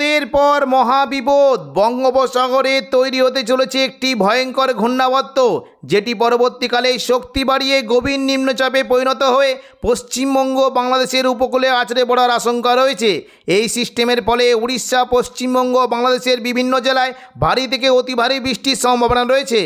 বিপদের পর মহাবিপদ। বঙ্গোপসাগরে তৈরি হতে চলেছে একটি ভয়ঙ্কর ঘূর্ণাবর্ত, যেটি পরবর্তীকালে শক্তি বাড়িয়ে গভীর নিম্নচাপে পরিণত হয়ে পশ্চিমবঙ্গ বাংলাদেশের উপকূলে আছড়ে পড়ার আশঙ্কা রয়েছে। এই সিস্টেমের ফলে উড়িষ্যা, পশ্চিমবঙ্গ বাংলাদেশের বিভিন্ন জেলায় ভারী থেকে অতি ভারী বৃষ্টির সম্ভাবনা রয়েছে।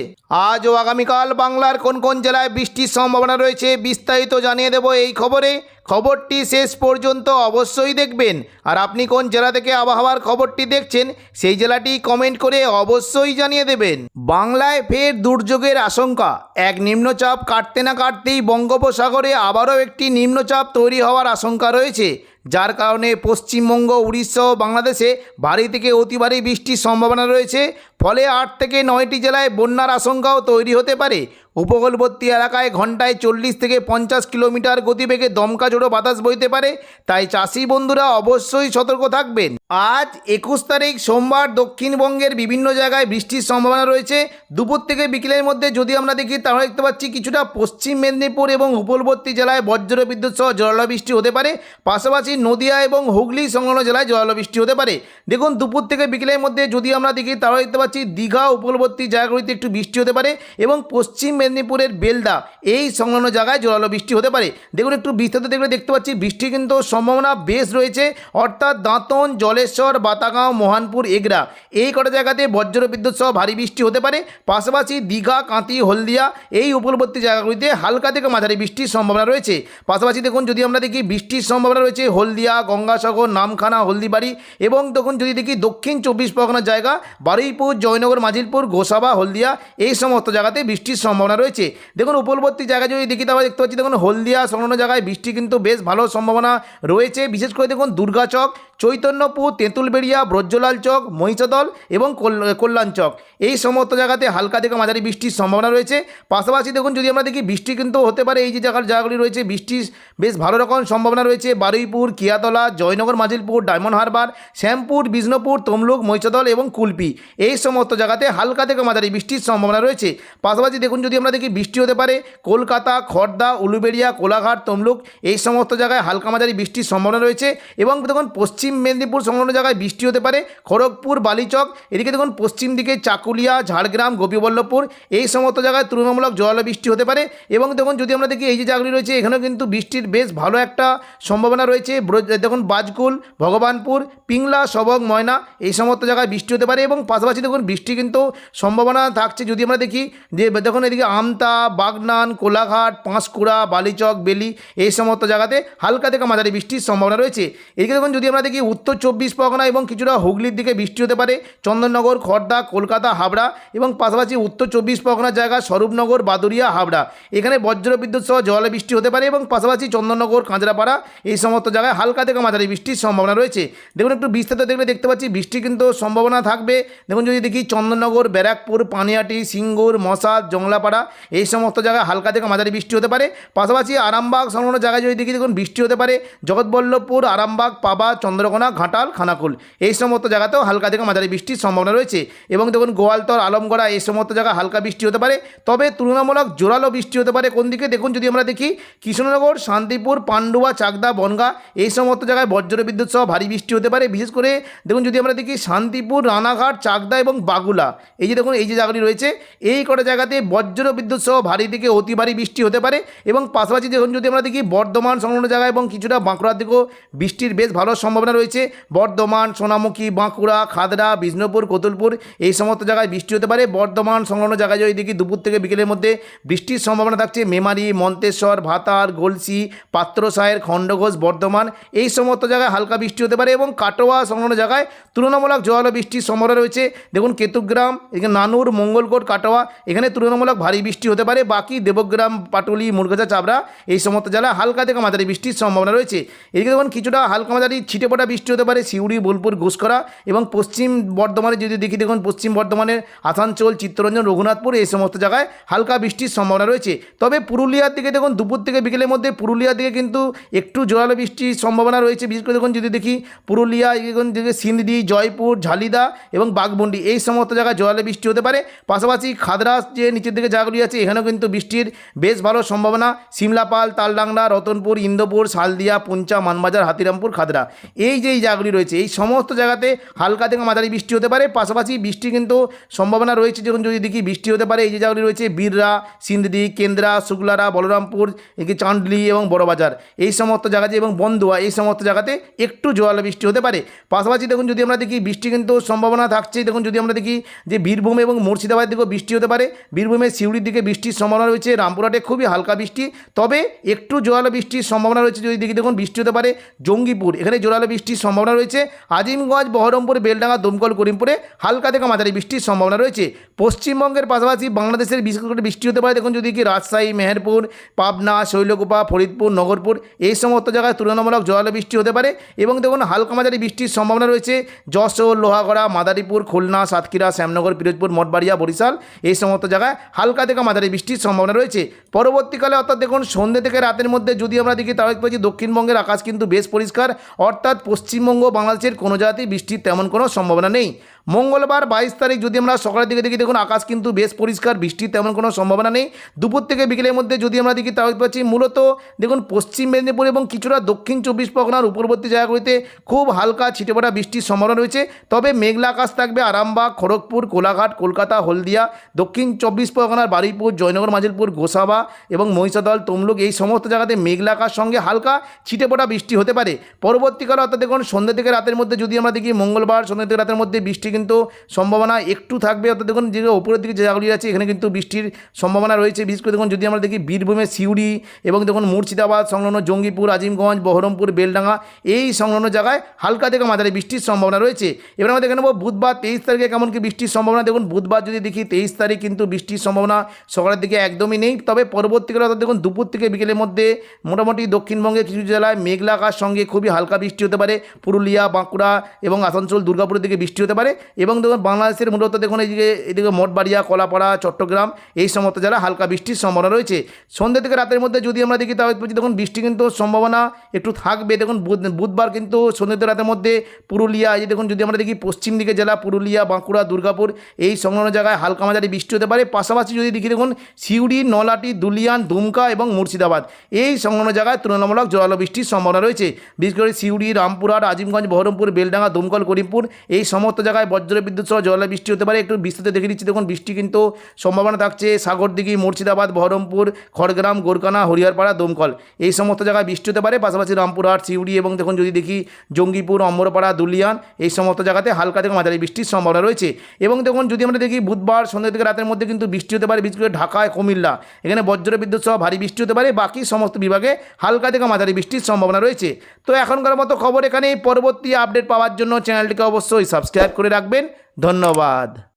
আজ ও আগামীকাল বাংলার কোন কোন জেলায় বৃষ্টির সম্ভাবনা রয়েছে বিস্তারিত জানিয়ে দেব এই খবরে। খবরটি শেষ পর্যন্ত অবশ্যই দেখবেন। আর আপনি কোন জেলা থেকে আবহাওয়ার খবরটি দেখছেন, সেই জেলাটি কমেন্ট করে অবশ্যই জানিয়ে দেবেন। বাংলায় ফের দুর্যোগের আশঙ্কা। এক নিম্নচাপ কাটতে না কাটতেই বঙ্গোপসাগরে আবারও একটি নিম্নচাপ তৈরি হওয়ার আশঙ্কা রয়েছে। যার কারণে পশ্চিমবঙ্গ, উড়িষ্যা ও বাংলাদেশে ভারী থেকে অতি ভারী বৃষ্টির সম্ভাবনা রয়েছে। ফলে আট থেকে নয়টি জেলায় বন্যার আশঙ্কাও তৈরি হতে পারে। উপকূলবর্তী এলাকায় ঘন্টায় চল্লিশ থেকে পঞ্চাশ কিলোমিটার গতিবেগে দমকা জোড়ো বাতাস বইতে পারে, তাই চাষি বন্ধুরা অবশ্যই সতর্ক থাকবেন। আজ একুশ তারিখ সোমবার দক্ষিণবঙ্গের বিভিন্ন জায়গায় বৃষ্টির সম্ভাবনা রয়েছে। দুপুর থেকে বিকেলের মধ্যে যদি আমরা দেখি, তাহলে দেখতে পাচ্ছি কিছুটা পশ্চিম মেদিনীপুর এবং উপকূলবর্তী জেলায় বজ্র বিদ্যুৎ সহ বৃষ্টি হতে পারে। পাশাপাশি নদিয়া এবং হুগলি সংলগ্ন জেলায় বৃষ্টি হতে পারে। দেখুন, দুপুর থেকে বিকেলের মধ্যে যদি আমরা দেখি, তাহলে দেখতে পাচ্ছি দীঘা, উপকূলবর্তী জায়গাগুলিতে একটু বৃষ্টি হতে পারে এবং পশ্চিম মেদিনীপুরের বেলদা। এই সংলগ্ন জায়গায় জোরালো বৃষ্টি হতে পারে। দেখুন, একটু বিস্তারিত দেখলে দেখতে পাচ্ছি বৃষ্টি কিন্তু সম্ভাবনা বেশ রয়েছে। অর্থাৎ দাঁতন, জলেশ্বর, বাতাগাঁও, মোহানপুর, এগরা। এই কটা জায়গাতে বজ্র বিদ্যুৎ সহ ভারী বৃষ্টি হতে পারে। পাশাপাশি দীঘা কাঁতি হলদিয়া এই উপকূলবর্তী জায়গাগুলিতে হালকা থেকে মাঝারি বৃষ্টির সম্ভাবনা রয়েছে। পাশাপাশি দেখুন, যদি আমরা দেখি বৃষ্টির সম্ভাবনা রয়েছে হলদিয়া, গঙ্গাসাগর, নামখানা, হলদিবাড়ি এবং তখন যদি দেখি দক্ষিণ চব্বিশ পরগনার জায়গা, বারুইপুর, জয়নগর, মাজিলপুর, গোসাবা, হলদিয়া এই সমস্ত জায়গাতে বৃষ্টির সম্ভাবনা রয়েছে। দেখুন উপলবর্তী জায়গায় যদি দেখি, তাহলে দেখতে পাচ্ছি, দেখুন, হলদিয়া, সংলগ্ন জায়গায় বৃষ্টি কিন্তু বেশ ভালো সম্ভাবনা রয়েছে। বিশেষ করে দেখুন, দুর্গাচক চৈতন্যপুর তেঁতুলবেড়িয়া, ব্রজলাল চক, মহিষাদল এবং কল- কল্যাণ চক। এই সমস্ত জায়গাতে হালকা থেকে মাঝারি বৃষ্টির সম্ভাবনা রয়েছে। পাশাপাশি দেখুন, যদি আমরা দেখি, বৃষ্টি কিন্তু হতে পারে এই যে জায়গার জায়গাগুলি রয়েছে, বৃষ্টির বেশ ভালো রকম সম্ভাবনা রয়েছে। বারুইপুর, কিয়াতলা, জয়নগর, মাজিলপুর, ডায়মন্ড হারবার, শ্যামপুর, বিষ্ণুপুর, তমলুক, মহিষাদল এবং কুলপি। এই সমস্ত জায়গাতে হালকা থেকে মাঝারি বৃষ্টির সম্ভাবনা রয়েছে। পাশাপাশি দেখুন, যদি আমরা দেখি, বৃষ্টি হতে পারে কলকাতা খড়দা উলুবেড়িয়া, কোলাঘাট, তমলুক, এই সমস্ত জায়গায় হালকা মাঝারি বৃষ্টির সম্ভাবনা রয়েছে। এবং দেখুন, পশ্চিম মেদিনীপুর সংলগ্ন জায়গায় বৃষ্টি হতে পারে। খড়গপুর, বালিচক, এদিকে দেখুন পশ্চিম দিকে চাকুলিয়া, ঝাড়গ্রাম, গোপীবল্লভপুর, এই সমস্ত জায়গায় তুলনামূলক জল বৃষ্টি হতে পারে। এবং দেখুন যদি আমরা দেখি এই যে জায়গাগুলি রয়েছে, এখানেও কিন্তু বৃষ্টির বেশ ভালো একটা সম্ভাবনা রয়েছে। দেখুন বাজকুল, ভগবানপুর, পিংলা, সবক, ময়না, এই সমস্ত জায়গায় বৃষ্টি হতে পারে। এবং পাশাপাশি দেখুন বৃষ্টি কিন্তু সম্ভাবনা থাকছে। যদি আমরা দেখি যে দেখুন এদিকে আমতা, বাগনান, কোলাঘাট, পাঁশকুড়া, বালিচক, বেলি, এই সমস্ত জায়গাতে হালকা থেকে মাঝারি বৃষ্টির সম্ভাবনা রয়েছে। এদিকে দেখুন যদি আমরা দেখি উত্তর চব্বিশ পরগনা এবং কিছুটা হুগলির দিকে বৃষ্টি হতে পারে। চন্দননগর খড়দা কলকাতা, হাবড়া এবং পাশাপাশি উত্তর চব্বিশ পরগনার জায়গা স্বরূপনগর বাদুরিয়া হাবড়া। এখানে বজ্র বিদ্যুৎ সহ জলে বৃষ্টি হতে পারে এবং পাশাপাশি চন্দননগর কাঁচরাপাড়া এই সমস্ত জায়গায় হালকা থেকে মাঝারি বৃষ্টির সম্ভাবনা রয়েছে। দেখুন, একটু বিস্তারিত দেখলে দেখতে পাচ্ছি, বৃষ্টি কিন্তু সম্ভাবনা থাকবে। দেখুন, যদি দেখি চন্দননগর, ব্যারাকপুর, পানিয়াটি, সিঙ্গুর মশাদ জংলাপাড়া এই সমস্ত জায়গায় হালকা থেকে মাঝারি বৃষ্টি হতে পারে। পাশাপাশি আরামবাগ সংলগ্ন জায়গায় যদি দেখি, দেখুন, বৃষ্টি হতে পারে। জগৎবল্লভপুর, আরামবাগ, পাবা চন্দ্রকোনা ঘাটাল, খানাকুল। এই সমস্ত জায়গাতেও হালকা থেকে মাঝারি বৃষ্টির সম্ভাবনা রয়েছে এবং দেখুন গোয়ালতর, আলমগড়া, এই সমস্ত জায়গা হালকা বৃষ্টি হতে পারে। তবে তুলনামূলক জোরালো বৃষ্টি হতে পারে। কোন দিকে? দেখুন, যদি আমরা দেখি কৃষ্ণনগর, শান্তিপুর, পান্ডুয়া, চাকদা, বনগা, এই সমস্ত জায়গায় বজ্র বিদ্যুৎ সহ ভারী বৃষ্টি হতে পারে। বিশেষ করে দেখুন, যদি আমরা দেখি শান্তিপুর, রানাঘাট, চাকদা এবং বাগুলা, এই যে দেখুন, এই যে জায়গাটি রয়েছে, এই কটা জায়গাতে বজ্র বিদ্যুৎ সহ ভারী থেকে অতি ভারী বৃষ্টি হতে পারে এবং পাশাপাশি দেখুন, যদি আমরা দেখি বর্ধমান সংলগ্ন জায়গায় এবং কিছুটা বাঁকুড়ার দিকেও বৃষ্টির বেশ ভালো সম্ভাবনা রয়েছে। বর্ধমান, সোনামুখী, বাঁকুড়া, খাদড়া, বিষ্ণুপুর, কোতুলপুর, এই সমস্ত জায়গায় বৃষ্টি হতে পারে। বর্ধমান সংলগ্ন জায়গায় যদি দেখি, দুপুর থেকে বিকেলের মধ্যে বৃষ্টির সম্ভাবনা থাকছে। মেমারি, মন্তেশ্বর, ভাতার, গলসি পাত্রসায়ের খণ্ডঘোষ, বর্ধমান, এই সমস্ত জায়গায় হালকা বৃষ্টি হতে পারে এবং কাটোয়া সংলগ্ন জায়গায় তুলনামূলক জল বৃষ্টির সম্ভাবনা রয়েছে। দেখুন, কেতুগ্রাম, এখানে নানুর, মঙ্গলকোট, কাটোয়া, এখানে তুলনামূলক ভারী বৃষ্টি হতে পারে। বাকি দেবগ্রাম, পাটুলি মুরগাছা চাবড়া, এই সমস্ত জেলায় হালকা থেকে মাঝারি বৃষ্টির সম্ভাবনা রয়েছে। এদিকে দেখুন, কিছুটা হালকা মাঝারি ছিটে পড়া বৃষ্টি হতে পারে? সিউড়ি, বোলপুর ঘুষকরা এবং পশ্চিম বর্ধমানে যদি দেখি, দেখুন, পশ্চিম বর্ধমানের আসানসোল, চিত্তরঞ্জন, রঘুনাথপুর, এই সমস্ত জায়গায় হালকা বৃষ্টির সম্ভাবনা রয়েছে। তবে পুরুলিয়ার দিকে দেখুন, দুপুর থেকে বিকেলের মধ্যে পুরুলিয়ার দিকে কিন্তু একটু জোরালো বৃষ্টির সম্ভাবনা রয়েছে। বিশেষ করে দেখুন, যদি দেখি পুরুলিয়া দেখুন দিকে সিন্দি, জয়পুর, ঝালিদা এবং বাঘমুন্ডি, এই সমস্ত জায়গায় জোরালো বৃষ্টি হতে পারে। পাশাপাশি খাদরাস যে নিচের দিকে জায়গাগুলি আছে, এখানেও কিন্তু বৃষ্টির বেশ ভালো সম্ভাবনা। সিমলাপাল, তালডাংরা, রতনপুর, ইন্দোপুর, শালদিয়া, পুঞ্চা, মানবাজার, হাতিরামপুর, খাদরা। এই এই যে এই জায়গাগুলি রয়েছে, এই সমস্ত জায়গাতে হালকা থেকে মাঝারি বৃষ্টি হতে পারে। পাশাপাশি বৃষ্টি কিন্তু সম্ভাবনা রয়েছে। যখন যদি দেখি বৃষ্টি হতে পারে, এই যে জায়গাগুলি রয়েছে, বীররা সিন্দি কেন্দ্রা, শুক্লারা, বলরামপুর, এদিকে চাঁদলি এবং বড়বাজার। এই সমস্ত জায়গাতে এবং বন্দুয়া এই সমস্ত জায়গাতে একটু জোয়ালো বৃষ্টি হতে পারে। পাশাপাশি দেখুন, যদি আমরা দেখি বৃষ্টি কিন্তু সম্ভাবনা থাকছে, দেখুন, যদি আমরা দেখি যে বীরভূম এবং মুর্শিদাবাদের দিকেও বৃষ্টি হতে পারে। বীরভূমের সিউড়ির দিকে বৃষ্টির সম্ভাবনা রয়েছে, রামপুরহাটে খুবই হালকা বৃষ্টি। তবে একটু জোরালো বৃষ্টির সম্ভাবনা রয়েছে, যদি দেখি, দেখুন, বৃষ্টি হতে পারে জঙ্গিপুর। এখানে জোরালো বৃষ্টির সম্ভাবনা রয়েছে। আজিমগঞ্জ, বহরমপুর, বেলডাঙ্গা, দমকল, করিমপুরে হালকা থেকে মাঝারি বৃষ্টির সম্ভাবনা রয়েছে। পশ্চিমবঙ্গের পাশাপাশি বাংলাদেশের বিশেষ করে বৃষ্টি হতে পারে। দেখুন যদি কি রাজশাহী, মেহেরপুর, পাবনা, শৈলকুপা, ফরিদপুর, নগরপুর এই সমস্ত জায়গায় তুলনামূলক জোরালো বৃষ্টি হতে পারে এবং দেখুন হালকা মাঝারি বৃষ্টির সম্ভাবনা রয়েছে। যশোর, লোহাগড়া, মাদারীপুর, খুলনা, সাতক্ষীরা, শ্যামনগর, পিরোজপুর, মঠবাড়িয়া, বরিশাল এই সমস্ত জায়গায় হালকা থেকে মাঝারি বৃষ্টির সম্ভাবনা রয়েছে। পরবর্তীকালে অর্থাৎ দেখুন সন্ধ্যে থেকে রাতের মধ্যে যদি আমরা দেখি, তাহলে পাচ্ছি দক্ষিণবঙ্গের আকাশ কিন্তু বেশ পরিষ্কার। অর্থাৎ পশ্চিমবঙ্গ বাংলাদেশের কোনো জায়গাতেই বৃষ্টির তেমন কোনো সম্ভাবনা নেই। মঙ্গলবার বাইশ তারিখ যদি আমরা সকালের দিকে দেখি, দেখুন আকাশ কিন্তু বেশ পরিষ্কার বৃষ্টির তেমন কোনো সম্ভাবনা নেই। দুপুর থেকে বিকেলের মধ্যে যদি আমরা দেখি, তাহলে পাচ্ছি মূলত দেখুন পশ্চিম মেদিনীপুর এবং কিছুটা দক্ষিণ চব্বিশ পরগনার উপরবর্তী জায়গাগুলিতে খুব হালকা ছিটেফোঁটা বৃষ্টির সম্ভাবনা রয়েছে। তবে মেঘলা আকাশ থাকবে আরামবাগ, খড়গপুর, কোলাঘাট, কলকাতা, হলদিয়া, দক্ষিণ চব্বিশ পরগনার বারুইপুর, জয়নগর, মাজিলপুর, গোসাবা এবং মহিষাদল, তমলুক এই সমস্ত জায়গাতে মেঘলা আকাশ সঙ্গে হালকা ছিটেফোঁটা বৃষ্টি হতে পারে। পরবর্তীকালে অর্থাৎ দেখুন সন্ধ্যে থেকে রাতের মধ্যে যদি আমরা দেখি, মঙ্গলবার সন্ধ্যে থেকে রাতের মধ্যে বৃষ্টি কিন্তু সম্ভাবনা একটু থাকবে। অর্থাৎ দেখুন, যে ওপরের দিকে জায়গাগুলি আছে, এখানে কিন্তু বৃষ্টির সম্ভাবনা রয়েছে। বিশেষ করে দেখুন, যদি আমরা দেখি বীরভূমের সিউড়ি এবং দেখুন, মুর্শিদাবাদ, সংলগ্ন জঙ্গিপুর, আজিমগঞ্জ, বহরমপুর, বেলডাঙ্গা, এই সংলগ্ন জায়গায় হালকা থেকে মাঝারি বৃষ্টির সম্ভাবনা রয়েছে। এবার আমরা দেখে নেব, বুধবার তেইশ তারিখে কেমন কি বৃষ্টির সম্ভাবনা। দেখুন, বুধবার যদি দেখি, তেইশ তারিখ কিন্তু বৃষ্টির সম্ভাবনা সকালের দিকে একদমই নেই। তবে পরবর্তীকালে অর্থাৎ দেখুন, দুপুর থেকে বিকেলের মধ্যে মোটামুটি দক্ষিণবঙ্গের কিছু জেলায় মেঘলা আকাশ, সঙ্গে খুবই হালকা বৃষ্টি হতে পারে। পুরুলিয়া, বাঁকুড়া এবং আসানসোল, দুর্গাপুরের দিকে বৃষ্টি হতে পারে। এবং দেখুন বাংলাদেশের মূলত দেখুন এইদিকে এদিকে মঠবাড়িয়া, কলাপাড়া, চট্টগ্রাম, এই সমস্ত জেলা হালকা বৃষ্টির সম্ভাবনা রয়েছে। সন্ধ্যে থেকে রাতের মধ্যে যদি আমরা দেখি, তাহলে দেখুন বৃষ্টি কিন্তু সম্ভাবনা একটু থাকবে। দেখুন বুধ- বুধবার কিন্তু সন্ধ্যে থেকে রাতের মধ্যে পুরুলিয়া, এই দেখুন যদি আমরা দেখি পশ্চিম দিকে জেলা পুরুলিয়া, বাঁকুড়া, দুর্গাপুর, এই সংলগ্ন জায়গায় হালকা মাঝারি বৃষ্টি হতে পারে। পাশাপাশি যদি দেখি দেখুন সিউড়ি, নলাটি, দুলিয়ান, দুমকা এবং মুর্শিদাবাদ, এই সংলগ্ন জায়গায় তুলনামূলক জোরালো বৃষ্টির সম্ভাবনা রয়েছে। বিশেষ করে সিউড়ি, রামপুরহাট, আজিমগঞ্জ, বহরমপুর, বেলডাঙ্গা, দুমকল, করিমপুর, এই সমস্ত জায়গায় বজ্র বিদ্যুৎ সহ জোরালো বৃষ্টি হতে পারে। একটু বিস্তৃত দেখে দিচ্ছি দেখুন, বৃষ্টি কিন্তু সম্ভাবনা থাকছে সাগরদিঘি, মুর্শিদাবাদ, বহরমপুর, খড়গ্রাম গোরকানা হরিয়ারপাড়া দমকল। এই সমস্ত জায়গায় বৃষ্টি হতে পারে। পাশাপাশি রামপুরহাট, সিউড়ি এবং দেখুন, যদি দেখি জঙ্গিপুর, অম্বরপাড়া, দুলিয়ান, এই সমস্ত জায়গাতে হালকা থেকে মাঝারি বৃষ্টির সম্ভাবনা রয়েছে। এবং দেখুন, যদি আমরা দেখি বুধবার সন্ধ্যা থেকে রাতের মধ্যে কিন্তু বৃষ্টি হতে পারে, বিশেষ করে ঢাকায়, কুমিল্লা। এখানে বজ্র বিদ্যুৎ সহ ভারী বৃষ্টি হতে পারে। বাকি সমস্ত বিভাগে হালকা থেকে মাঝারি বৃষ্টির সম্ভাবনা রয়েছে। তো এখনকার মতো খবর এখানেই। পরবর্তী আপডেট পাওয়ার জন্য চ্যানেলটিকে অবশ্যই সাবস্ক্রাইব করে রাখবেন। ধন্যবাদ।